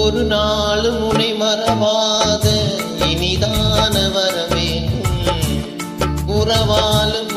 ஒரு நாளும் உனை மறவாத இனிதான வர வேண்டும் உறவாலும்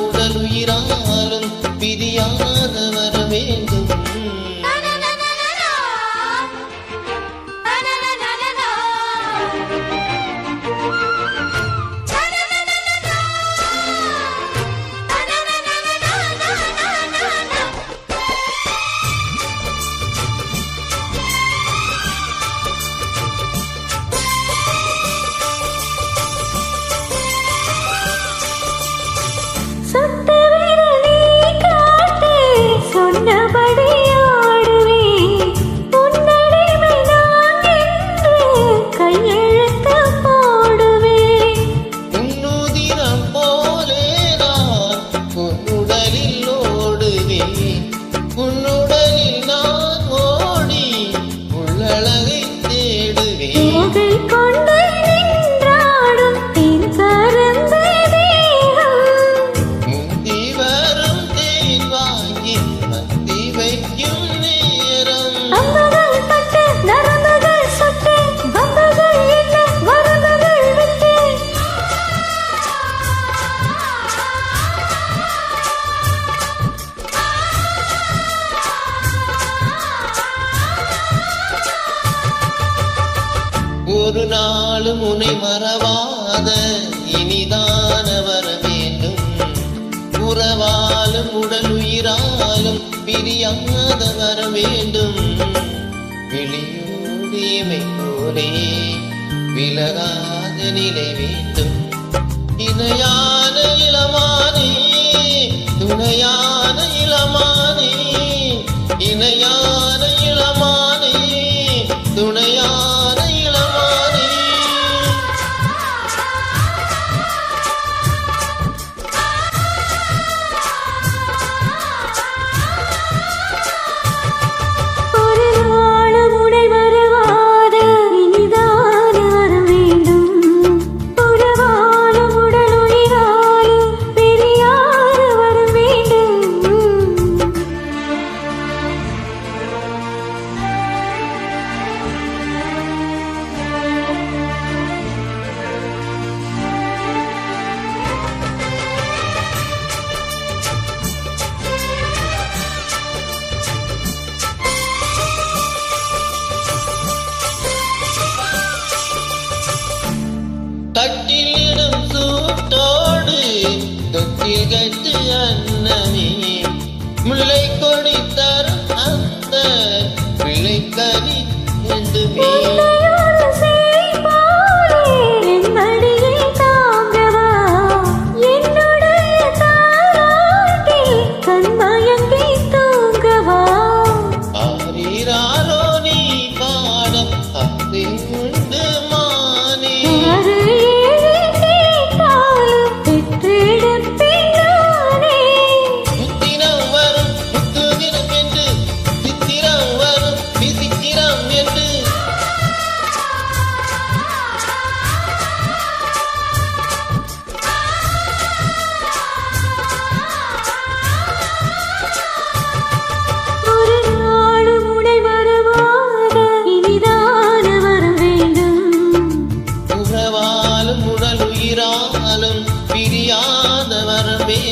ஒரு நாளும் உனை மறவாத இனிதான வர வேண்டும் உறவாலும் உடல் உயிராலும் பிரியாத வர வேண்டும் விழியோடியமை போலே விலகாத நிலை வேண்டும். இணையான இளமானே துணையான இளமானே இணையான இளமானே துணையான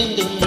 entienden